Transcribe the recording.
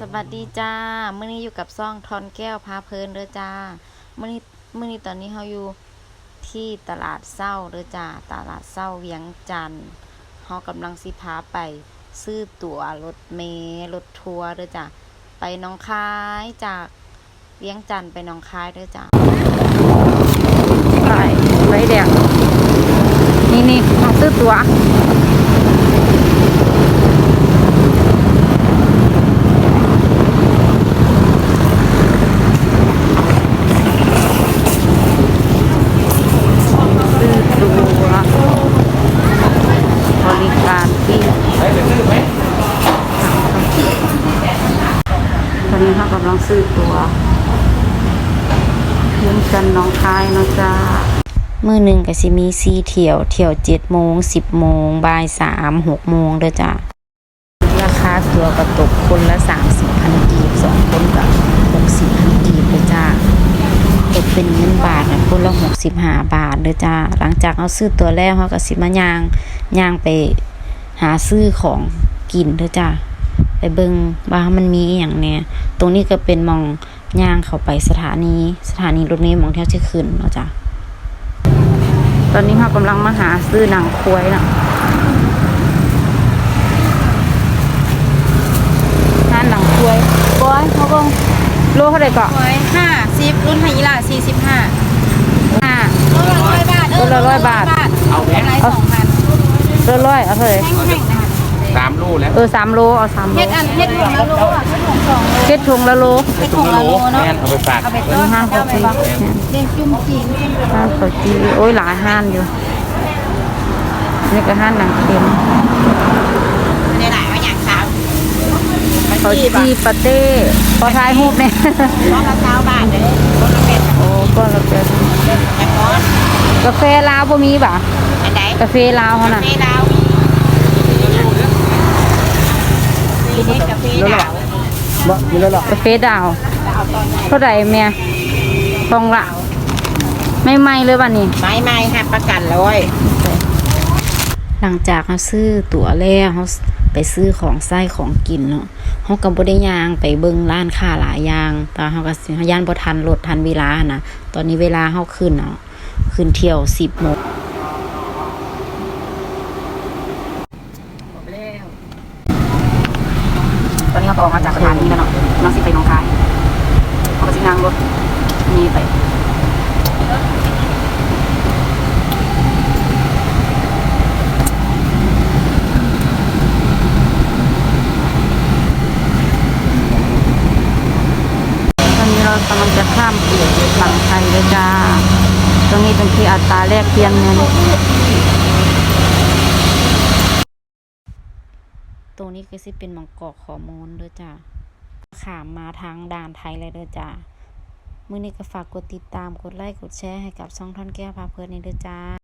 สวัสดีจ้ามื้อนี้อยู่กับซ่องทอนแก้วพาเพลินเด้อจ้ามื้อนี้มื้อนี้ตอนนี้เฮาอยู่ที่ตลาดเศร้าเด้อจ้าตลาดเศร้าเวียงจันทน์เฮากำลังสิพาไป ซื้อตั๋วรถเมล์รถทัวร์เด้อจ้าไปหนองคายจากเวียงจันทน์ไปหนองคายเด้อจ้าไปไว้แดงนี่นี่มาซื้อตั๋ว ซื้อตัวบริการที่ตอ นี้เขากำลังซื้อตัวเพื่อนกันน้องคายเนาะจ้ามือหนึ่งก็สิมีซีเที่ยวเที่ยวเจ็ดโมงสิบโมงบ่ายสามหกโมงเด้อจ้าราคาตัวกระตกคนละสามสิบพันกีบสองคนกับหกสิบพันกีบเด้อจ้าตกเป็นเงินบาทนะคนละหกสิบห้าบาทเด้อจ้าหลังจากเขาซื้อตัวแรกเขาก็สิมายางยางไปหาซื้อของกินเด้อจ้าไปเบิงว่ามันมีอย่างเนี่ย ตรงนี้ก็เป็นหมองย่างเข้าไปสถานีสถานีรถเมล์หมองเที่ยวที่ขึ้นเนาะจ้าตอนนี้เขากำลังมาหาซื้อหนังควายเนาะร้านหนังควายบอยเขาก็โลเท่าไหร่เกาะร้อยห้าสิบรุ่นไฮยีราสี่สิบห้าห้ารุ่นละร้อยบาทรุ่นละร้อยบาท เอาไหมไรสองพันเรื่อยๆเอาเท่าไหร่แห้งๆนะคะ สามลูกแล้วเออสามโลเอาสามโลเฮ็ดอันเฮ็ดถุงละโลอะเฮ็ดถุงสองโลเฮ็ดถุงละโลเฮ็ดถุงละโลเนาะแม่นเอาไปฝากเอาไปเป็ต้นนห้าเอาหกไปปีบอกเรียนจุ่มจีนห้าขาวจีโอ้ยหลายห้านอยู่นี่ก็ห้านหนังเค็มในหลายว่าอย่างสาวเขาวจีปาเต้พอทายรูปเนี่ยร้อนละเช้าบาทเลยร้อนละเป็ดโอ้ก็เราเป็นแต่ก้อนกาแฟลาวบ่มีป่ะอันไหนกาแฟลาวเขาน่ะกาแฟดาว มีเฮ็ดกาแฟดาวบ่มีแล้วหรอกาแฟดาวเท่าไหร่แม่ฟองละไม่ไหมเลยป่ะนี่ไม้ไม้ค่ะประกันเลยหลังจากเขาซื้อตั๋วแล้วเขาไปซื้อของไส้ของกินเนาะเขาก็บ่ได้ย่างไปเบิ่งร้านค้าหลายอย่างแต่เขาก็สิย่านบ่ทันรถทันเวลานะตอนนี้เวลาเขาขึ้นเนาะขึ้นเที่ยว10โมงตอนนี้เขา ก็ออกมาจากสถานีแล้วเนาะน้องสิไปน้องคายเขาก็สินั่งรถนี้ไปตอนนี้เรากำลังจะข้ามเขื่อนฝั่งไทยเลยจ้า ตรงนี้เป็นที่อัตราแลกเปลี่ยนเงิน ตรงนี้ก็สิเป็นหมองกอกขอมูลเด้อจ้าขามมาทางด่านไทยเลยเด้อจ้ามื้อนี้ก็ฝากกดติดตามกดไลค์กดแชร์ให้กับช่องท่อนแก้วพาเพลินนี้เด้อจ้า